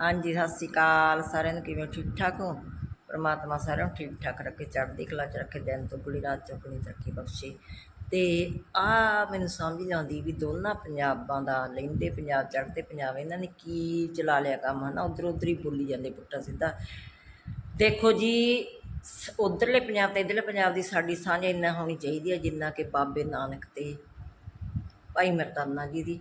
ਹਾਂਜੀ, ਸਤਿ ਸ਼੍ਰੀ ਅਕਾਲ ਸਾਰਿਆਂ ਨੂੰ, ਕਿਵੇਂ ਠੀਕ ਠਾਕ ਹੋ? ਪ੍ਰਮਾਤਮਾ ਸਾਰਿਆਂ ਨੂੰ ਠੀਕ ਠਾਕ ਰੱਖੇ, ਚੜ੍ਹਦੀ ਕਲਾ ਚ ਰੱਖੇ, ਦਿਨ ਤੋਂ ਗੁਲੀ ਰਾਤ ਚੁਕਣੀ ਤਰੱਕੀ ਬਖਸ਼ੇ। ਤੇ ਆ ਮੈਨੂੰ ਸਮਝ ਨਹੀਂ ਆਉਂਦੀ ਵੀ ਦੋਨਾਂ ਪੰਜਾਬਾਂ ਦਾ, ਲੈਂਦੇ ਪੰਜਾਬ, ਚੜ੍ਹਦੇ ਪੰਜਾਬ, ਇਹਨਾਂ ਨੇ ਕੀ ਚਲਾ ਲਿਆ ਕੰਮ, ਹਨਾ? ਉਧਰ ਉਧਰ ਹੀ ਬੋਲੀ ਜਾਂਦੇ ਪੁੱਟਾ ਸਿੱਧਾ। ਦੇਖੋ ਜੀ, ਸ- ਉੱਧਰਲੇ ਪੰਜਾਬ ਤੇ ਇਧਰਲੇ ਪੰਜਾਬ ਦੀ ਸਾਡੀ ਸਾਂਝ ਇੰਨਾ ਹੋਣੀ ਚਾਹੀਦੀ ਹੈ ਜਿੰਨਾ ਕਿ ਬਾਬੇ ਨਾਨਕ ਤੇ ਭਾਈ ਮਰਦਾਨਾ ਜੀ ਦੀ।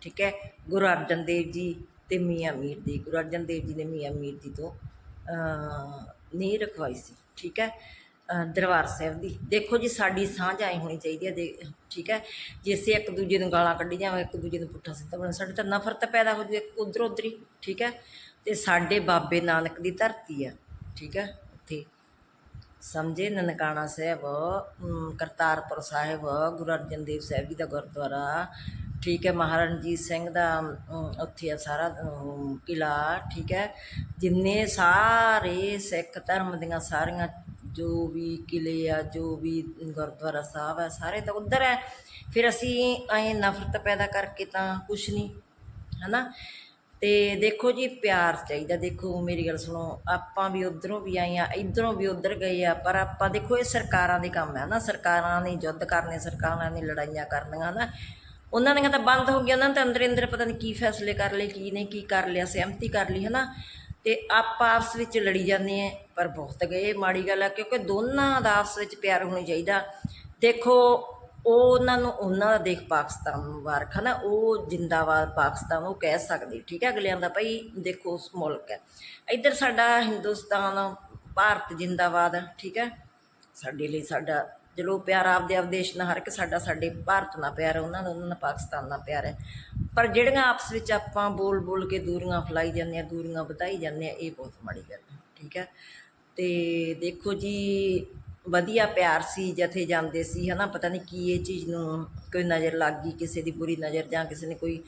ਠੀਕ ਹੈ? ਗੁਰੂ ਅਰਜਨ ਦੇਵ ਜੀ ਅਤੇ ਮੀਆਂ ਮੀਰ ਦੀ, ਗੁਰੂ ਅਰਜਨ ਦੇਵ ਜੀ ਨੇ ਮੀਆਂ ਮੀਰ ਜੀ ਤੋਂ ਨੀਂਹ ਰਖਵਾਈ ਸੀ, ਠੀਕ ਹੈ? ਦਰਬਾਰ ਸਾਹਿਬ ਦੀ। ਦੇਖੋ ਜੀ, ਸਾਡੀ ਸਾਂਝ ਆਈ ਹੋਣੀ ਚਾਹੀਦੀ ਹੈ ਦੇ ਠੀਕ ਹੈ? ਜੇ ਅਸੀਂ ਇੱਕ ਦੂਜੇ ਨੂੰ ਗਾਲਾਂ ਕੱਢੀ ਜਾਵਾਂ ਇੱਕ ਦੂਜੇ ਨੂੰ ਪੁੱਠਾ ਸਿੱਧਾ ਬਣਾ ਸਾਡੇ ਤਾਂ ਨਫ਼ਰਤ ਪੈਦਾ ਹੋ ਜੂ ਉਧਰ ਉਧਰ ਹੀ ਠੀਕ ਹੈ? ਤੇ ਸਾਡੇ ਬਾਬੇ ਨਾਨਕ ਦੀ ਧਰਤੀ ਆ ਠੀਕ ਹੈ? ਉੱਥੇ। ਸਮਝੇ, ਨਨਕਾਣਾ ਸਾਹਿਬ ਕਰਤਾਰਪੁਰ ਸਾਹਿਬ, ਗੁਰੂ ਅਰਜਨ ਦੇਵ ਸਾਹਿਬ ਜੀ ਦਾ ਗੁਰਦੁਆਰਾ ਠੀਕ ਹੈ ਮਹਾਰਾਜਾ ਰਣਜੀਤ ਸਿੰਘ ਦਾ ਉੱਥੇ ਆ ਸਾਰਾ ਕਿਲ੍ਹਾ, ਠੀਕ ਹੈ। ਜਿੰਨੇ ਸਾਰੇ ਸਿੱਖ ਧਰਮ ਦੀਆਂ ਸਾਰੀਆਂ ਜੋ ਵੀ ਕਿਲੇ ਆ, ਜੋ ਵੀ ਗੁਰਦੁਆਰਾ ਸਾਹਿਬ ਆ, ਸਾਰੇ ਤਾਂ ਉੱਧਰ ਹੈ। ਫਿਰ ਅਸੀਂ ਐਂ ਨਫ਼ਰਤ ਪੈਦਾ ਕਰਕੇ ਤਾਂ ਕੁਛ ਨਹੀਂ, ਹਨਾ? ਤੇ ਦੇਖੋ ਜੀ, ਪਿਆਰ ਚਾਹੀਦਾ। ਦੇਖੋ, ਮੇਰੀ ਗੱਲ ਸੁਣੋ, ਆਪਾਂ ਵੀ ਉਧਰੋਂ ਵੀ ਆਏ ਆ, ਇਧਰੋਂ ਵੀ ਉਧਰ ਗਏ ਆ, ਪਰ ਆਪਾਂ ਦੇਖੋ, ਇਹ ਸਰਕਾਰਾਂ ਦੇ ਕੰਮ ਹੈ ਨਾ ਸਰਕਾਰਾਂ ਨੇ ਯੁੱਧ ਕਰਨੇ, ਸਰਕਾਰਾਂ ਨੇ ਲੜਾਈਆਂ ਕਰਨੀਆਂ ਨਾ ਉਹਨਾਂ ਦੀਆਂ ਤਾਂ ਬੰਦ ਹੋ ਗਈਆਂ, ਉਹਨਾਂ ਨੇ ਤਾਂ ਅੰਦਰ ਅੰਦਰ ਪਤਾ ਨਹੀਂ ਕੀ ਫੈਸਲੇ ਕਰ ਲਏ, ਕੀ ਨੇ ਕੀ ਕਰ ਲਿਆ, ਸਹਿਮਤੀ ਕਰ ਲਈ, ਹਨਾ। ਤੇ ਆਪਾਂ ਆਪਸ ਵਿੱਚ ਲੜੀ ਜਾਂਦੇ ਆ ਪਰ ਬਹੁਤ ਗਏ ਮਾੜੀ ਗੱਲ ਆ, ਕਿਉਂਕਿ ਦੋਨਾਂ ਦਾ ਆਪਸ ਵਿੱਚ ਪਿਆਰ ਹੋਣਾ ਚਾਹੀਦਾ। ਦੇਖੋ, ਉਹ ਉਹਨਾਂ ਨੂੰ, ਉਹਨਾਂ ਦਾ ਦੇਖ ਪਾਕਿਸਤਾਨ ਮੁਬਾਰਕ ਹੈ ਨਾ ਉਹ ਜਿੰਦਾਬਾਦ ਪਾਕਿਸਤਾਨ, ਉਹ ਕਹਿ ਸਕਦੇ, ਠੀਕ ਹੈ ਅਗਲਿਆਂ ਦਾ ਭਾਈ ਦੇਖੋ ਉਸ ਮੁਲਕ ਹੈ ਇੱਧਰ ਸਾਡਾ ਹਿੰਦੁਸਤਾਨ, ਭਾਰਤ ਜਿੰਦਾਬਾਦ, ਠੀਕ ਹੈ ਸਾਡੇ ਲਈ ਸਾਡਾ ਚਲੋ ਪਿਆਰ ਆਪਦੇ ਆਪ ਦੇਸ਼ ਨਾਲ, ਹਰ ਇੱਕ ਸਾਡਾ ਸਾਡੇ ਭਾਰਤ ਨਾਲ ਪਿਆਰ ਹੈ, ਉਹਨਾਂ ਦਾ ਉਹਨਾਂ ਨਾਲ ਪਾਕਿਸਤਾਨ ਨਾਲ ਪਿਆਰ ਹੈ। ਪਰ ਜਿਹੜੀਆਂ ਆਪਸ ਵਿੱਚ ਆਪਾਂ ਬੋਲ ਬੋਲ ਕੇ ਦੂਰੀਆਂ ਫੈਲਾਈ ਜਾਂਦੇ ਆ ਦੂਰੀਆਂ ਵਧਾਈ ਜਾਂਦੇ ਆ ਇਹ ਬਹੁਤ ਮਾੜੀ ਗੱਲ ਹੈ, ਠੀਕ ਹੈ? ਤੇ ਦੇਖੋ ਜੀ, ਵਧੀਆ ਪਿਆਰ ਸੀ, ਜਥੇ ਜਾਂਦੇ ਸੀ, ਹਨਾ? ਪਤਾ ਨਹੀਂ ਕੀ ਇਹ ਚੀਜ਼ ਨੂੰ ਕੋਈ ਨਜ਼ਰ ਲੱਗ ਗਈ, ਕਿਸੇ ਦੀ ਬੁਰੀ ਨਜ਼ਰ ਜਾਂ ਕਿਸੇ ਨੇ ਕੋਈ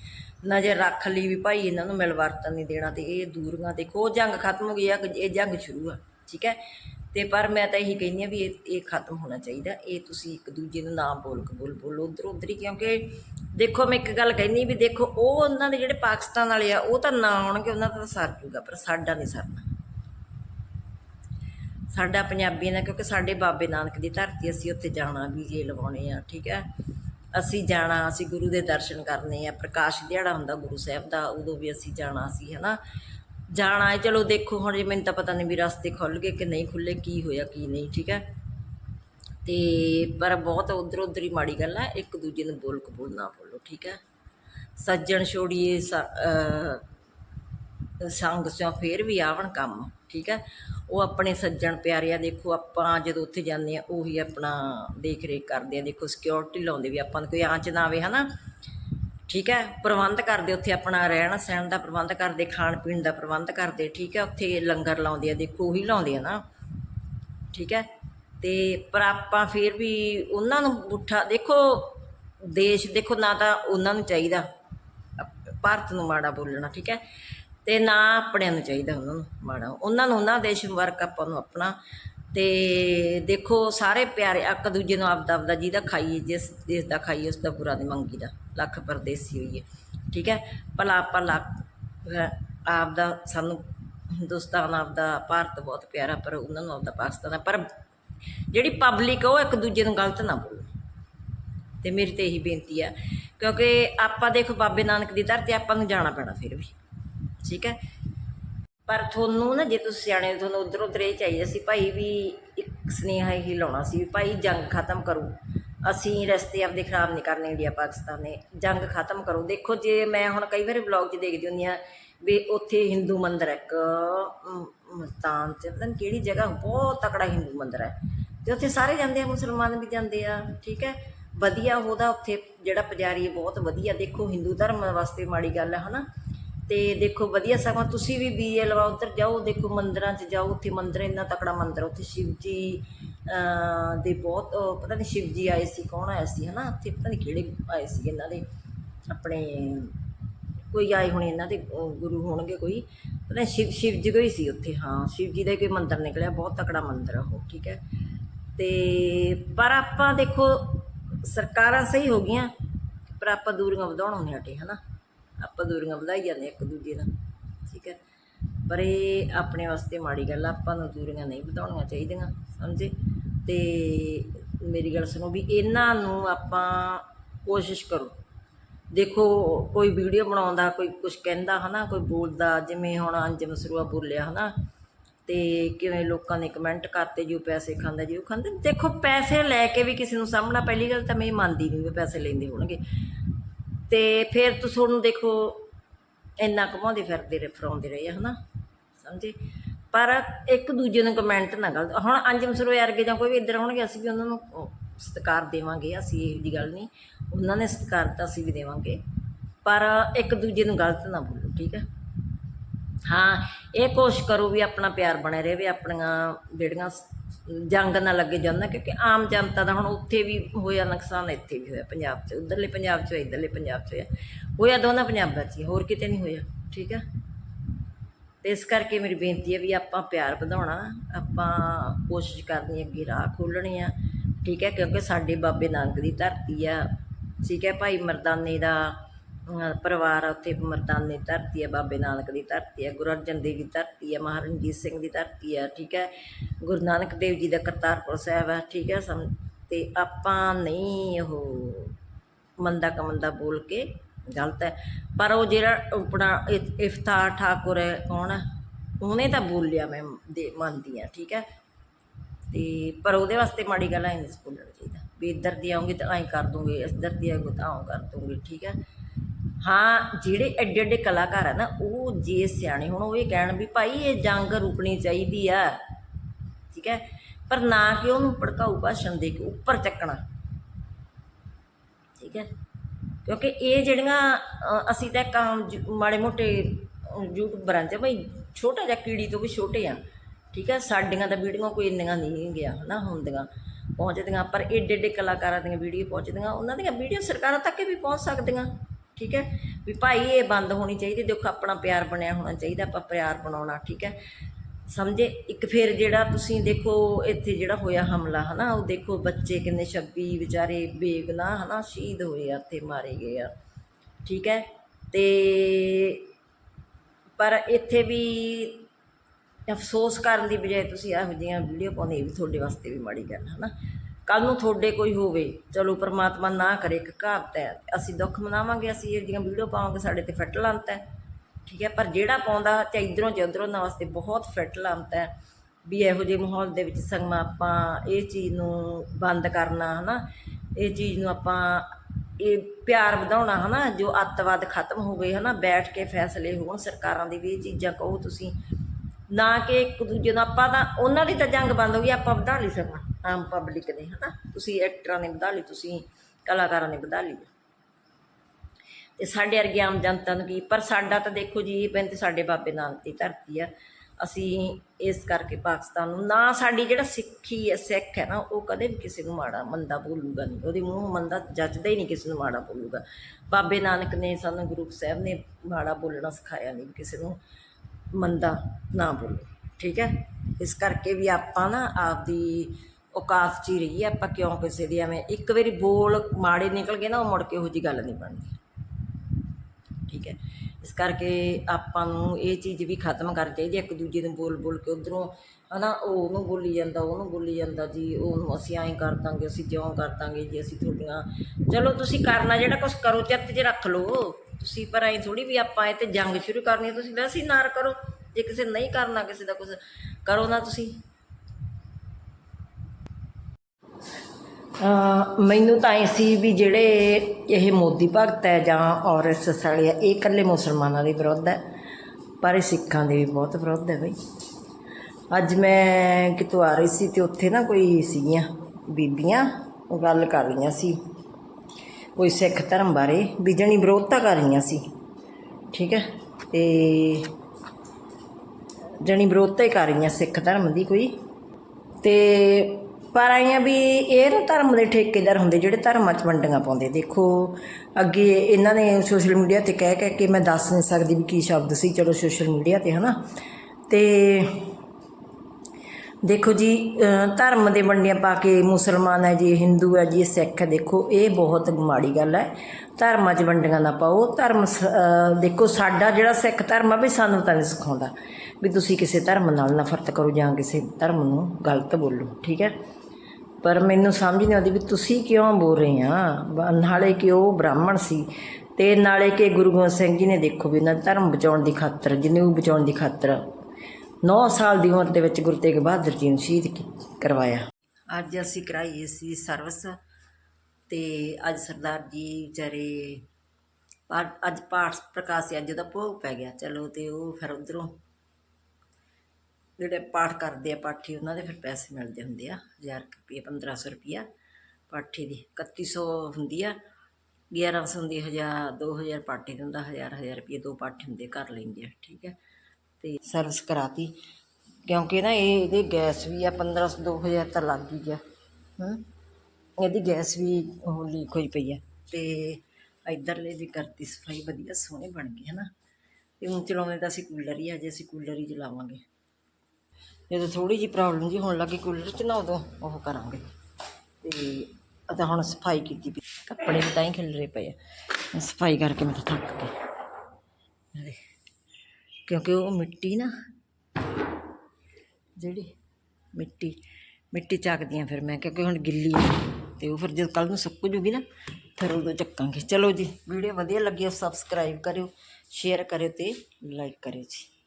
ਨਜ਼ਰ ਰੱਖ ਲਈ ਵੀ ਭਾਈ ਇਹਨਾਂ ਨੂੰ ਮਿਲਵਰਤਨ ਨਹੀਂ ਦੇਣਾ ਤੇ ਇਹ ਦੂਰੀਆਂ ਦੇਖੋ, ਉਹ ਜੰਗ ਖਤਮ ਹੋ ਗਈ ਆ ਇਹ ਜੰਗ ਸ਼ੁਰੂ ਆ, ਠੀਕ ਹੈ? ਤੇ ਪਰ ਮੈਂ ਤਾਂ ਇਹੀ ਕਹਿੰਦੀ ਆ ਵੀ ਇਹ ਇਹ ਖਤਮ ਹੋਣਾ ਚਾਹੀਦਾ। ਇਹ ਤੁਸੀਂ ਇੱਕ ਦੂਜੇ ਨੂੰ ਨਾ ਬੋਲ ਕੇ ਬੋਲ, ਬੋਲੋ ਉਧਰ ਉਧਰ ਹੀ ਕਿਉਂਕਿ ਦੇਖੋ ਮੈਂ ਇੱਕ ਗੱਲ ਕਹਿੰਦੀ ਵੀ ਦੇਖੋ, ਉਹ ਉਹਨਾਂ ਦੇ ਜਿਹੜੇ ਪਾਕਿਸਤਾਨ ਵਾਲੇ ਆ, ਉਹ ਤਾਂ ਨਾ ਆਉਣਗੇ, ਉਹਨਾਂ ਦਾ ਤਾਂ ਸਰ ਜੂਗਾ, ਪਰ ਸਾਡਾ ਨਹੀਂ ਸਰਨਾ। ਸਾਡਾ ਪੰਜਾਬੀਆਂ ਦਾ ਕਿਉਂਕਿ ਸਾਡੇ ਬਾਬੇ ਨਾਨਕ ਦੀ ਧਰਤੀ, ਅਸੀਂ ਉੱਥੇ ਜਾਣਾ ਵੀ, ਜੇ ਲਵਾਉਣੇ ਆ, ਠੀਕ ਹੈ? ਅਸੀਂ ਜਾਣਾ, ਅਸੀਂ ਗੁਰੂ ਦੇ ਦਰਸ਼ਨ ਕਰਨੇ ਆ, ਪ੍ਰਕਾਸ਼ ਦਿਹਾੜਾ ਹੁੰਦਾ ਗੁਰੂ ਸਾਹਿਬ ਦਾ, ਉਦੋਂ ਵੀ ਅਸੀਂ ਜਾਣਾ ਸੀ, ਹਨਾ? ਜਾਣਾ ਹੈ, ਚਲੋ ਦੇਖੋ, ਹੁਣ ਜੇ ਮੈਨੂੰ ਤਾਂ ਪਤਾ ਨਹੀਂ ਵੀ ਰਸਤੇ ਖੁੱਲ ਗਏ ਕਿ ਨਹੀਂ ਖੁੱਲੇ ਕੀ ਹੋਇਆ, ਕੀ ਨਹੀਂ, ਠੀਕ ਹੈ? ਤੇ ਪਰ ਬਹੁਤ ਉਧਰ ਉਧਰ ਹੀ ਮਾੜੀ ਗੱਲ ਹੈ, ਇੱਕ ਦੂਜੇ ਨੂੰ ਬੋਲ ਕਬੂਲ ਨਾ ਬੋਲੋ, ਠੀਕ ਹੈ? ਸੱਜਣ ਛੋੜੀਏ, ਸ- ਸੰਗ ਸਿਓ ਫੇਰ ਵੀ ਆਵਣ ਕੰਮ, ਠੀਕ ਹੈ? ਉਹ ਆਪਣੇ ਸੱਜਣ ਪਿਆਰੇ ਆ ਦੇਖੋ, ਆਪਾਂ ਜਦੋਂ ਉੱਥੇ ਜਾਂਦੇ ਆ ਉਹੀ ਆਪਣਾ ਦੇਖ ਰੇਖ ਕਰਦੇ ਆ ਦੇਖੋ ਸਿਕਿਉਰਿਟੀ ਲਾਉਂਦੇ ਵੀ ਆਪਾਂ ਨੂੰ ਕੋਈ ਆਂਚ ਨਾ ਆਵੇ, ਹਨਾ? ਠੀਕ ਹੈ? ਪ੍ਰਬੰਧ ਕਰਦੇ, ਉੱਥੇ ਆਪਣਾ ਰਹਿਣ ਸਹਿਣ ਦਾ ਪ੍ਰਬੰਧ ਕਰਦੇ, ਖਾਣ ਪੀਣ ਦਾ ਪ੍ਰਬੰਧ ਕਰਦੇ, ਠੀਕ ਹੈ? ਉੱਥੇ ਲੰਗਰ ਲਾਉਂਦੇ ਆ, ਦੇਖੋ ਉਹੀ ਲਾਉਂਦੇ ਆ ਨਾ। ਠੀਕ ਹੈ? ਤੇ ਪਰ ਆਪਾਂ ਫਿਰ ਵੀ ਉਹਨਾਂ ਨੂੰ ਪੁੱਠਾ, ਦੇਖੋ ਦੇਸ਼, ਦੇਖੋ ਨਾ ਤਾਂ ਉਹਨਾਂ ਨੂੰ ਚਾਹੀਦਾ। ਭਾਰਤ ਨੂੰ ਮਾੜਾ ਬੋਲਣਾ, ਠੀਕ ਹੈ? ਤੇ ਨਾ ਆਪਣਿਆਂ ਨੂੰ ਚਾਹੀਦਾ ਉਹਨਾਂ ਨੂੰ ਮਾੜਾ। ਉਹਨਾਂ ਨੂੰ, ਉਹਨਾਂ ਦੇਸ਼ ਵਰਕ ਆਪਾਂ ਨੂੰ ਆਪਣਾ ਅਤੇ ਦੇਖੋ, ਸਾਰੇ ਪਿਆਰੇ ਇੱਕ ਦੂਜੇ ਨੂੰ ਆਪਦਾ ਆਪਦਾ ਜਿਹਦਾ ਖਾਈਏ, ਜਿਸ ਦੇਸ਼ ਦਾ ਖਾਈਏ, ਉਸ ਦਾ ਬੁਰਾ ਨਹੀਂ ਮੰਗੀਦਾ ਲੱਖ ਪਰਦੇਸੀ ਹੋਈਏ ਠੀਕ ਹੈ? ਭਲਾ ਆਪਾਂ ਲੱਖ ਆਪਦਾ ਸਾਨੂੰ ਹਿੰਦੁਸਤਾਨ, ਆਪਦਾ ਭਾਰਤ ਬਹੁਤ ਪਿਆਰਾ, ਪਰ ਉਹਨਾਂ ਨੂੰ ਆਪਦਾ ਪਾਕਿਸਤਾਨ ਆ। ਪਰ ਜਿਹੜੀ ਪਬਲਿਕ ਉਹ ਇੱਕ ਦੂਜੇ ਨੂੰ ਗਲਤ ਨਾ ਬੋਲੇ। ਤੇ ਮੇਰੀ ਤੇ ਇਹੀ ਬੇਨਤੀ ਆ, ਕਿਉਂਕਿ ਆਪਾਂ ਦੇਖੋ ਬਾਬੇ ਨਾਨਕ ਦੀ ਧਰਤੀ, ਆਪਾਂ ਨੂੰ ਜਾਣਾ ਪੈਣਾ ਫਿਰ ਵੀ। ਠੀਕ ਹੈ? ਪਰ ਤੁਹਾਨੂੰ ਨਾ ਜੇ ਤੁਸੀਂ ਸਿਆਣੇ ਹੋ, ਤੁਹਾਨੂੰ ਉਧਰ ਉਧਰ ਇਹ ਚਾਹੀਦਾ ਸੀ ਭਾਈ ਵੀ ਇੱਕ ਸੁਨੇਹਾ ਹੀ ਲਾਉਣਾ ਸੀ ਵੀ ਭਾਈ ਜੰਗ ਖਤਮ ਕਰੋ। ਅਸੀਂ ਰਸਤੇ ਆਪਦੇ ਖਰਾਬ ਨਹੀਂ ਕਰਨੇ ਇੰਡੀਆ ਪਾਕਿਸਤਾਨ ਨੇ ਜੰਗ ਖਤਮ ਕਰੋ। ਦੇਖੋ ਜੇ ਮੈਂ ਹੁਣ ਕਈ ਵਾਰੀ ਬਲੌਗ 'ਚ ਦੇਖਦੀ ਹੁੰਦੀ ਆ ਵੀ ਉੱਥੇ ਹਿੰਦੂ ਮੰਦਰ ਇੱਕ ਅਮ, 'ਚ ਪਤਾ ਨਹੀਂ ਕਿਹੜੀ ਜਗ੍ਹਾ ਬਹੁਤ ਤਕੜਾ ਹਿੰਦੂ ਮੰਦਰ ਹੈ। ਤੇ ਉੱਥੇ ਸਾਰੇ ਜਾਂਦੇ ਆ ਮੁਸਲਮਾਨ ਵੀ ਜਾਂਦੇ ਆ ਠੀਕ ਹੈ? ਵਧੀਆ ਉਹਦਾ ਉੱਥੇ ਜਿਹੜਾ ਪੁਜਾਰੀ ਬਹੁਤ ਵਧੀਆ। ਦੇਖੋ ਹਿੰਦੂ ਧਰਮ ਵਾਸਤੇ ਮਾੜੀ ਗੱਲ ਹੈ ਹਨਾ? ਤੇ ਦੇਖੋ ਵਧੀਆ ਸਗੋਂ ਤੁਸੀਂ ਵੀ ਬੀਏ ਲਵਾ ਉੱਧਰ ਜਾਓ, ਦੇਖੋ ਮੰਦਰਾਂ 'ਚ ਜਾਓ, ਉੱਥੇ ਮੰਦਰ, ਇੰਨਾ ਤਕੜਾ ਮੰਦਰ ਉੱਥੇ ਸ਼ਿਵ ਜੀ ਦੇ ਬਹੁਤ ਪਤਾ ਨਹੀਂ ਸ਼ਿਵ ਜੀ ਆਏ ਸੀ, ਕੌਣ ਆਇਆ ਸੀ, ਹਨਾ? ਉੱਥੇ ਪਤਾ ਨਹੀਂ ਕਿਹੜੇ ਆਏ ਸੀ ਇਹਨਾਂ ਦੇ, ਆਪਣੇ ਕੋਈ ਆਏ ਹੋਣੇ ਇਹਨਾਂ ਦੇ ਗੁਰੂ ਹੋਣਗੇ ਕੋਈ, ਪਤਾ ਸ਼ਿਵ ਸ਼ਿਵ ਜੀ ਕੋਈ ਸੀ ਉੱਥੇ, ਹਾਂ ਸ਼ਿਵ ਜੀ ਦਾ ਹੀ ਕੋਈ ਮੰਦਰ ਨਿਕਲਿਆ, ਬਹੁਤ ਤਕੜਾ ਮੰਦਰ ਆ ਉਹ, ਠੀਕ ਹੈ। ਤੇ ਪਰ ਆਪਾਂ ਦੇਖੋ, ਸਰਕਾਰਾਂ ਸਹੀ ਹੋ ਗਈਆਂ, ਪਰ ਆਪਾਂ ਦੂਰੀਆਂ ਵਧਾਉਣੋਂ ਨਹੀਂ ਹਟੇ, ਹਨਾ? ਆਪਾਂ ਦੂਰੀਆਂ ਵਧਾਈ ਜਾਂਦੇ ਇੱਕ ਦੂਜੇ ਨਾਲ, ਠੀਕ ਹੈ। ਪਰ ਇਹ ਆਪਣੇ ਵਾਸਤੇ ਮਾੜੀ ਗੱਲ ਆ, ਆਪਾਂ ਨੂੰ ਦੂਰੀਆਂ ਨਹੀਂ ਵਧਾਉਣੀਆਂ ਚਾਹੀਦੀਆਂ, ਸਮਝੇ? ਤੇ ਮੇਰੀ ਗੱਲ ਸੁਣੋ ਵੀ ਇਹਨਾਂ ਨੂੰ ਆਪਾਂ ਕੋਸ਼ਿਸ਼ ਕਰੋ। ਦੇਖੋ, ਕੋਈ ਵੀਡੀਓ ਬਣਾਉਂਦਾ, ਕੋਈ ਕੁਝ ਕਹਿੰਦਾ, ਹਨਾ, ਕੋਈ ਬੋਲਦਾ, ਜਿਵੇਂ ਹੁਣ ਅੰਜਮ ਸਰੂਆ ਬੋਲਿਆ, ਹਨਾ, ਤੇ ਕਿਵੇਂ ਲੋਕਾਂ ਨੇ ਕਮੈਂਟ ਕਰਤੇ ਜੀ, ਉਹ ਪੈਸੇ ਖਾਂਦਾ ਜੀ, ਉਹ ਖਾਂਦਾ। ਦੇਖੋ, ਪੈਸੇ ਲੈ ਕੇ ਵੀ ਕਿਸੇ ਨੂੰ ਸਾਹਮਣਾ, ਪਹਿਲੀ ਗੱਲ ਤਾਂ ਮੈਂ ਮੰਨਦੀ ਨਹੀਂ ਵੀ ਪੈਸੇ ਲੈਂਦੇ ਹੋਣਗੇ। ਤੇ ਫਿਰ ਤੁਸੀਂ ਤੁਹਾਨੂੰ ਦੇਖੋ, ਇੰਨਾ ਕਮਾਉਂਦੇ ਫਿਰਦੇ ਰਹੇ ਫਰਾਉਂਦੇ ਰਹੇ ਆ, ਹਨਾ? ਸਮਝੇ? ਪਰ ਇੱਕ ਦੂਜੇ ਨੂੰ ਕਮੈਂਟ ਨਾ ਗਲਤ ਹੁਣ ਅੰਜਮ ਸਰੋਏ ਵਰਗੇ ਜਾਂ ਕੋਈ ਵੀ ਇੱਧਰ ਆਉਣਗੇ, ਅਸੀਂ ਵੀ ਉਹਨਾਂ ਨੂੰ ਸਤਿਕਾਰ ਦੇਵਾਂਗੇ, ਅਸੀਂ ਇਹੋ ਜਿਹੀ ਗੱਲ ਨਹੀਂ। ਉਹਨਾਂ ਨੇ ਸਤਿਕਾਰ ਤਾਂ ਅਸੀਂ ਵੀ ਦੇਵਾਂਗੇ। ਪਰ ਇੱਕ ਦੂਜੇ ਨੂੰ ਗਲਤ ਨਾ ਬੋਲੋ, ਠੀਕ ਹੈ ਹਾਂ, ਇਹ ਕੋਸ਼ਿਸ਼ ਕਰੋ ਵੀ ਆਪਣਾ ਪਿਆਰ ਬਣੇ ਰਹੇ, ਵੀ ਆਪਣੀਆਂ ਜਿਹੜੀਆਂ ਜੰਗ ਨਾ ਲੱਗੇ ਜਾਂਦਾ ਕਿਉਂਕਿ ਆਮ ਜਨਤਾ ਦਾ ਹੁਣ ਉੱਥੇ ਵੀ ਹੋਇਆ ਨੁਕਸਾਨ ਇੱਥੇ ਵੀ ਹੋਇਆ ਪੰਜਾਬ 'ਚ ਉਧਰਲੇ ਪੰਜਾਬ 'ਚ ਹੋਇਆ ਇੱਧਰਲੇ ਪੰਜਾਬ 'ਚ ਹੋਇਆ। ਹੋਇਆ ਦੋਨਾਂ ਪੰਜਾਬਾਂ 'ਚ ਹੀ, ਹੋਰ ਕਿਤੇ ਨਹੀਂ ਹੋਇਆ ਠੀਕ ਹੈ ਤੇ ਇਸ ਕਰਕੇ ਮੇਰੀ ਬੇਨਤੀ ਹੈ ਵੀ ਆਪਾਂ ਪਿਆਰ ਵਧਾਉਣਾ ਆਪਾਂ ਕੋਸ਼ਿਸ਼ ਕਰਨੀ ਅੱਗੇ ਰਾਹ ਖੋਲਣੀ ਆ ਠੀਕ ਹੈ? ਕਿਉਂਕਿ ਸਾਡੇ ਬਾਬੇ ਨਾਨਕ ਦੀ ਧਰਤੀ ਆ ਠੀਕ ਹੈ? ਭਾਈ ਮਰਦਾਨੇ ਦਾ ਪਰਿਵਾਰ ਆ, ਉੱਥੇ ਮਰਦਾਨੇ ਧਰਤੀ ਹੈ ਬਾਬੇ ਨਾਨਕ ਦੀ ਧਰਤੀ ਹੈ ਗੁਰੂ ਅਰਜਨ ਦੇਵ ਦੀ ਧਰਤੀ ਹੈ ਮਹਾਰਣਜੀਤ ਸਿੰਘ ਦੀ ਧਰਤੀ ਹੈ ਠੀਕ ਹੈ? ਗੁਰੂ ਨਾਨਕ ਦੇਵ ਜੀ ਦਾ ਕਰਤਾਰਪੁਰ ਸਾਹਿਬ ਆ, ਠੀਕ ਹੈ? ਸਮ, ਤੇ ਆਪਾਂ ਨਹੀਂ ਉਹ ਮੰਦਾ ਕਮੰਦਾ ਬੋਲ ਕੇ ਗਲਤ ਹੈ। ਪਰ ਉਹ ਜਿਹੜਾ ਆਪਣਾ ਇਫਤਾਰ ਠਾਕੁਰ ਹੈ, ਕੌਣ ਹੈ ਉਹਨੇ ਤਾਂ ਬੋਲਿਆ ਮੈਂ ਦੇ, ਮੰਨਦੀ ਆ ਠੀਕ ਹੈ? ਤੇ ਪਰ ਉਹਦੇ ਵਾਸਤੇ ਮਾੜੀ ਗੱਲ ਐ ਨਹੀਂ ਬੋਲਣਾ ਚਾਹੀਦਾ ਵੀ ਇੱਧਰ ਦੀ ਆਉਂਗੀ ਤਾਂ ਐਂ ਕਰ ਦੂੰਗੇ, ਇੱਧਰ ਦੀ ਆਉਂਗੀ ਤਾਂ ਆਉਂ ਕਰ ਦੂੰਗੀ, ਠੀਕ ਹੈ? ਹਾਂ, ਜਿਹੜੇ ਐਡੇ ਐਡੇ ਕਲਾਕਾਰ ਆ ਨਾ, ਉਹ ਜੇ ਸਿਆਣੇ ਹੁਣ, ਉਹ ਇਹ ਕਹਿਣ ਵੀ ਭਾਈ ਇਹ ਜੰਗ ਰੁਕਣੀ ਚਾਹੀਦੀ ਆ। ਠੀਕ ਹੈ? ਪਰ ਨਾ ਕਿ ਉਹਨੂੰ ਭੜਕਾਊ ਭਾਸ਼ਣ ਦੇ ਕੇ ਉੱਪਰ ਚੱਕਣਾ। ਠੀਕ ਹੈ? ਕਿਉਂਕਿ ਇਹ ਜਿਹੜੀਆਂ ਅਸੀਂ ਤਾਂ ਕੰਮ ਮਾੜੇ ਮੋਟੇ ਯੂਟਿਊਬਰਾਂ 'ਚ ਬਈ ਛੋਟਾ ਜਿਹਾ ਕੀੜੀ ਤੋਂ ਵੀ ਛੋਟੇ ਆ। ਠੀਕ ਹੈ? ਸਾਡੀਆਂ ਤਾਂ ਵੀਡੀਓ ਕੋਈ ਇੰਨੀਆਂ ਨਹੀਂ ਗਿਆ ਹਨਾ, ਹੁੰਦੀਆਂ। ਪਹੁੰਚਦੀਆਂ, ਪਰ ਏਡੇ ਏਡੇ ਕਲਾਕਾਰਾਂ ਦੀਆਂ ਵੀਡੀਓ ਪਹੁੰਚਦੀਆਂ, ਉਹਨਾਂ ਦੀਆਂ ਵੀਡੀਓ ਸਰਕਾਰਾਂ ਤੱਕ ਵੀ ਪਹੁੰਚ ਸਕਦੀਆਂ। ਠੀਕ ਹੈ? ਵੀ ਭਾਈ ਇਹ ਬੰਦ ਹੋਣੀ ਚਾਹੀਦੀ, ਦੇਖੋ ਆਪਣਾ ਪਿਆਰ ਬਣਿਆ ਹੋਣਾ ਚਾਹੀਦਾ, ਆਪਾਂ ਪਿਆਰ ਬਣਾਉਣਾ, ਠੀਕ ਹੈ? ਸਮਝੇ? ਇੱਕ ਫਿਰ ਜਿਹੜਾ ਤੁਸੀਂ ਦੇਖੋ, ਇੱਥੇ ਜਿਹੜਾ ਹੋਇਆ ਹਮਲਾ, ਹਨਾ, ਉਹ ਦੇਖੋ ਬੱਚੇ ਕਿੰਨੇ 26 ਵਿਚਾਰੇ ਬੇਗੁਨਾਹ, ਹਨਾ, ਸ਼ਹੀਦ ਹੋਏ ਆ ਤੇ ਮਾਰੇ ਗਏ ਆ, ਠੀਕ ਹੈ? ਤੇ ਪਰ ਇੱਥੇ ਵੀ ਅਫਸੋਸ ਕਰਨ ਦੀ ਬਜਾਏ ਤੁਸੀਂ ਇਹੋ ਜਿਹੀਆਂ ਵੀਡੀਓ ਪਾਉਂਦੇ, ਇਹ ਵੀ ਤੁਹਾਡੇ ਵਾਸਤੇ ਵੀ ਮਾੜੀ ਗੱਲ ਹੈ ਨਾ ਕੱਲ ਨੂੰ ਤੁਹਾਡੇ ਕੋਈ ਹੋਵੇ, ਚਲੋ ਪਰਮਾਤਮਾ ਨਾ ਕਰੇ ਇੱਕ ਕਹਾਵਤ ਹੈ ਅਸੀਂ ਦੁੱਖ ਮਨਾਵਾਂਗੇ, ਅਸੀਂ ਇਹ ਜਿਹੀਆਂ ਵੀਡੀਓ ਪਾਵਾਂਗੇ, ਸਾਡੇ ਤੇ ਫਿੱਟ ਲੰਤ ਹੈ। ਠੀਕ ਹੈ, ਪਰ ਜਿਹੜਾ ਪਾਉਂਦਾ, ਚਾਹੇ ਇੱਧਰੋਂ ਜਾਂ ਉੱਧਰੋਂ, ਉਹਨਾਂ ਵਾਸਤੇ ਬਹੁਤ ਫਿੱਟ ਲੰਤ ਹੈ ਵੀ ਇਹੋ ਜਿਹੇ ਮਾਹੌਲ ਦੇ ਵਿੱਚ ਸੰਗਮਾ ਆਪਾਂ ਇਹ ਚੀਜ਼ ਨੂੰ ਬੰਦ ਕਰਨਾ, ਹਨਾ। ਇਹ ਚੀਜ਼ ਨੂੰ ਆਪਾਂ ਇਹ ਪਿਆਰ ਵਧਾਉਣਾ, ਹਨਾ, ਜੋ ਅੱਤਵਾਦ ਖਤਮ ਹੋ ਗਏ ਹਨਾ, ਬੈਠ ਕੇ ਫੈਸਲੇ ਹੋਣ, ਸਰਕਾਰਾਂ ਦੀ ਵੀ ਇਹ ਚੀਜ਼ਾਂ ਕਹੋ ਤੁਸੀਂ। ਨਾ ਕਿ ਇੱਕ ਦੂਜੇ ਨਾਲ ਆਪਾਂ ਤਾਂ, ਉਹਨਾਂ ਦੀ ਤਾਂ ਜੰਗ ਬੰਦ ਹੋ ਗਈ, ਆਪਾਂ ਵਧਾ ਲਈ ਸਕਾਂ ਆਮ ਪਬਲਿਕ ਨੇ, ਹਨਾ? ਤੁਸੀਂ ਐਕਟਰਾਂ ਨੇ ਵਧਾ ਲਈ, ਤੁਸੀਂ ਕਲਾਕਾਰਾਂ ਨੇ ਵਧਾ ਲਈ। ਤੇ ਸਾਡੇ ਵਰਗੇ ਆਮ ਜਨਤਾ ਨੂੰ ਕੀ, ਪਰ ਸਾਡਾ ਤਾਂ ਦੇਖੋ ਜੀ, ਇਹ ਪਿੰਡ ਸਾਡੇ ਬਾਬੇ ਨਾਨਕ ਦੀ ਧਰਤੀ ਆ। ਅਸੀਂ ਇਸ ਕਰਕੇ ਪਾਕਿਸਤਾਨ ਨੂੰ, ਨਾ ਸਾਡੀ ਜਿਹੜਾ ਸਿੱਖੀ ਹੈ, ਸਿੱਖ ਹੈ ਨਾ, ਉਹ ਕਦੇ ਵੀ ਕਿਸੇ ਨੂੰ ਮਾੜਾ, ਮੰਦਾ ਬੋਲੂਗਾ ਨਹੀਂ। ਉਹਦੇ ਮੂੰਹ ਮੰਦਾ ਜੱਜਦਾ ਹੀ ਨਹੀਂ ਕਿਸੇ ਨੂੰ ਮਾੜਾ ਬੋਲੂਗਾ। ਬਾਬੇ ਨਾਨਕ ਨੇ ਸਾਨੂੰ, ਗੁਰੂ ਸਾਹਿਬ ਨੇ ਮਾੜਾ ਬੋਲਣਾ ਸਿਖਾਇਆ ਨਹੀਂ ਕਿਸੇ ਨੂੰ ਮੰਦਾ ਨਾ ਬੋਲੋ। ਠੀਕ ਹੈ? ਇਸ ਕਰਕੇ ਵੀ ਆਪਾਂ ਨਾ ਆਪਦੀ ਔਕਾਤ 'ਚ ਹੀ ਰਹੀਏ ਆਪਾਂ ਕਿਉਂ ਕਿਸੇ ਦੀ ਐਵੇਂ, ਇੱਕ ਵਾਰੀ ਬੋਲ ਮਾੜੇ ਨਿਕਲ ਗਏ ਨਾ, ਉਹ ਮੁੜ ਕੇ ਉਹੋ ਜੀ ਗੱਲ ਨਹੀਂ ਬਣਦੀ। ਠੀਕ ਹੈ, ਇਸ ਕਰਕੇ ਆਪਾਂ ਨੂੰ ਇਹ ਚੀਜ਼ ਵੀ ਖਤਮ ਕਰਨੀ ਚਾਹੀਦੀ ਹੈ, ਇੱਕ ਦੂਜੇ ਨੂੰ ਬੋਲ ਬੋਲ ਕੇ ਉਧਰੋਂ, ਹਨਾ, ਉਹ ਉਹਨੂੰ ਬੋਲੀ ਜਾਂਦਾ, ਉਹਨੂੰ ਬੋਲੀ ਜਾਂਦਾ ਜੀ, ਉਹਨੂੰ ਅਸੀਂ ਐਂ ਕਰ ਦਾਂਗੇ, ਅਸੀਂ ਜਿਉਂ ਕਰ ਦਾਂਗੇ ਜੀ, ਅਸੀਂ ਤੁਹਾਡੀਆਂ, ਚਲੋ ਤੁਸੀਂ ਕਰਨਾ ਜਿਹੜਾ ਕੁਝ ਕਰੋ, ਚਿੱਤ 'ਚ ਰੱਖ ਲਓ। ਤੁਸੀਂ ਪਰ ਐਂ ਥੋੜੀ ਵੀ ਆਪਾਂ ਇਹ ਤੇ ਜੰਗ ਸ਼ੁਰੂ ਕਰਨੀ ਹੈ, ਤੁਸੀਂ ਵੈਸੇ ਹੀ ਨਾਰ ਕਰੋ, ਜੇ ਕਿਸੇ ਨਹੀਂ ਕਰਨਾ, ਕਿਸੇ ਦਾ ਕੁਝ ਕਰੋ ਨਾ ਤੁਸੀਂ। ਮੈਨੂੰ ਤਾਂ ਇਹ ਸੀ ਵੀ ਜਿਹੜੇ ਇਹ ਮੋਦੀ ਭਗਤ ਹੈ ਜਾਂ ਆਰਐਸਐਸ ਵਾਲੇ ਆ, ਇਹ ਇਕੱਲੇ ਮੁਸਲਮਾਨਾਂ ਦੇ ਵਿਰੁੱਧ ਹੈ, ਪਰ ਇਹ ਸਿੱਖਾਂ ਦੇ ਵੀ ਬਹੁਤ ਵਿਰੁੱਧ ਹੈ ਬਈ। ਅੱਜ ਮੈਂ ਕਿਤੋਂ ਆ ਰਹੀ ਸੀ ਤੇ ਉੱਥੇ ਨਾ ਕੋਈ ਸੀਗੀਆਂ ਬੀਬੀਆਂ, ਉਹ ਗੱਲ ਕਰ ਰਹੀਆਂ ਸੀ। ਕੋਈ ਸਿੱਖ ਧਰਮ ਬਾਰੇ ਵੀ ਜਣੀ ਵਿਰੋਧਤਾ ਕਰ ਰਹੀਆਂ ਸੀ, ਠੀਕ ਹੈ? ਤੇ ਜਣੀ ਵਿਰੋਧਤਾ ਹੀ ਕਰ ਰਹੀਆਂ ਸਿੱਖ ਧਰਮ ਦੀ ਕੋਈ। ਤੇ ਪਰ ਆਈਆਂ ਵੀ ਇਹ ਨਾ ਧਰਮ ਦੇ ਠੇਕੇਦਾਰ ਹੁੰਦੇ ਜਿਹੜੇ ਧਰਮਾਂ 'ਚ ਵੰਡੀਆਂ ਪਾਉਂਦੇ। ਦੇਖੋ, ਅੱਗੇ ਇਹਨਾਂ ਨੇ ਸੋਸ਼ਲ ਮੀਡੀਆ ਤੇ ਕਹਿ ਕਹਿ ਕੇ ਮੈਂ ਦੱਸ ਨਹੀਂ ਸਕਦੀ ਵੀ ਕੀ ਸ਼ਬਦ ਸੀ, ਚਲੋ ਸੋਸ਼ਲ ਮੀਡੀਆ ਤੇ ਹਨਾ। ਤੇ ਦੇਖੋ ਜੀ ਧਰਮ ਦੇ ਵੰਡੀਆਂ ਪਾ ਕੇ ਮੁਸਲਮਾਨ ਹੈ ਜੀ, ਹਿੰਦੂ ਹੈ ਜੀ ਸਿੱਖ ਹੈ, ਦੇਖੋ, ਇਹ ਬਹੁਤ ਮਾੜੀ ਗੱਲ ਹੈ। ਧਰਮਾਂ 'ਚ ਵੰਡੀਆਂ ਨਾ ਪਾਓ। ਧਰਮ ਸ- ਦੇਖੋ, ਸਾਡਾ ਜਿਹੜਾ ਸਿੱਖ ਧਰਮ ਆ ਵੀ ਸਾਨੂੰ ਤਾਂ ਨਹੀਂ ਸਿਖਾਉਂਦਾ। ਵੀ ਤੁਸੀਂ ਕਿਸੇ ਧਰਮ ਨਾਲ ਨਫ਼ਰਤ ਕਰੋ ਜਾਂ ਕਿਸੇ ਧਰਮ ਨੂੰ ਗਲਤ ਬੋਲੋ, ਠੀਕ ਹੈ? ਪਰ ਮੈਨੂੰ ਸਮਝ ਨਹੀਂ ਆਉਂਦੀ ਵੀ ਤੁਸੀਂ ਕਿਉਂ ਬੋਲ ਰਹੇ ਆ? ਨਾਲੇ ਕਿ ਉਹ ਬ੍ਰਾਹਮਣ ਸੀ ਤੇ ਨਾਲੇ ਕਿ ਗੁਰੂ ਗੋਬਿੰਦ ਸਿੰਘ ਜੀ ਨੇ ਦੇਖੋ ਵੀ ਇਹਨਾਂ ਦਾ ਧਰਮ ਬਚਾਉਣ ਦੀ ਖਾਤਰ ਜਨੇਊ ਬਚਾਉਣ ਦੀ ਖਾਤਰ 9 ਸਾਲ ਦੀ ਉਮਰ ਦੇ ਵਿੱਚ ਗੁਰੂ ਤੇਗ ਬਹਾਦਰ ਜੀ ਨੂੰ ਸ਼ਹੀਦ ਕਰਵਾਇਆ। ਅੱਜ ਅਸੀਂ ਕਰਾਈ ਸੀ ਸਰਵਿਸ ਤੇ ਅੱਜ ਸਰਦਾਰ ਜੀ ਵਿਚਾਰੇ ਅੱਜ ਪਾਠ ਪ੍ਰਕਾਸ਼ ਅੱਜ ਦਾ ਭੋਗ ਪੈ ਗਿਆ। ਚਲੋ ਤੇ ਉਹ ਫਿਰ ਉਧਰੋਂ ਜਿਹੜੇ ਪਾਠ ਕਰਦੇ ਆ ਪਾਠੀ, ਉਹਨਾਂ ਦੇ ਫਿਰ ਪੈਸੇ ਮਿਲਦੇ ਹੁੰਦੇ ਆ 1000 ਰੁਪਏ 1500 ਰੁਪਿਆ ਪਾਠੀ ਦੀ 3100 ਹੁੰਦੀ ਆ 1100 ਹੁੰਦੀ ਹਜ਼ਾਰ 2000 ਪਾਠੀ ਦਾ ਹੁੰਦਾ 1000 1000 ਰੁਪਏ ਦੋ ਪਾਠੀ ਹੁੰਦੇ ਕਰ ਲੈਂਦੇ ਆ, ਠੀਕ ਹੈ ਤੇ ਸਰਵਿਸ ਕਰਾਤੀ, ਕਿਉਂਕਿ ਨਾ ਇਹ ਇਹਦੇ ਗੈਸ ਵੀ ਆ 1500 2000 ਤਾਂ ਲੱਗ ਹੀ ਆ ਹਾਂ। ਇਹਦੀ ਗੈਸ ਵੀ ਉਹ ਲੀਕ ਹੋਈ ਪਈ ਆ, ਤੇ ਇਧਰਲੇ ਦੀ ਕਰਤੀ ਸਫ਼ਾਈ ਵਧੀਆ ਸੋਹਣੇ ਬਣ ਗਏ ਹਨਾ। ਤੇ ਹੁਣ ਚਲਾਉਂਦੇ ਤਾਂ ਅਸੀਂ ਕੂਲਰ ਹੀ ਆ, ਜੇ ਅਸੀਂ ਕੂਲਰ ਹੀ ਚਲਾਵਾਂਗੇ। ਜਦੋਂ ਥੋੜੀ ਜਿਹੀ ਪ੍ਰੋਬਲਮ ਜੀ ਹੋਣ ਲੱਗੀ ਕੂਲਰ ਚ ਨਾ ਉਦੋਂ ਉਹ ਕਰਾਂਗੇ। ਤੇ ਅਤਾ ਹੁਣ ਸਫ਼ਾਈ ਕੀਤੀ ਪਈ। ਕੱਪੜੇ ਵੀ ਤਾਂ ਹੀ ਖਿਲਰੇ ਪਏ ਆ। ਸਫ਼ਾਈ ਕਰਕੇ ਮੈਂ ਤਾਂ ਥੱਕ ਗਈ। ਕਿਉਂਕਿ ਉਹ ਮਿੱਟੀ ਨਾ, ਜਿਹੜੀ ਮਿੱਟੀ ਮਿੱਟੀ ਚੱਕਦੀਆਂ ਫਿਰ ਮੈਂ, ਕਿਉਂਕਿ ਹੁਣ ਗਿੱਲੀ ਆ। ਤੇ ਉਹ ਫਿਰ ਜਦ ਕੱਲ ਨੂੰ ਸੁੱਕ ਜੂਗੀ ਨਾ, ਫਿਰ ਉਦੋਂ ਚੱਕਾਂਗੇ। ਚਲੋ ਜੀ ਵੀਡੀਓ ਵਧੀਆ ਲੱਗੀ ਸਬਸਕ੍ਰਾਈਬ ਕਰਿਓ ਸ਼ੇਅਰ ਕਰਿਓ ਤੇ ਲਾਈਕ ਕਰਿਓ ਜੀ।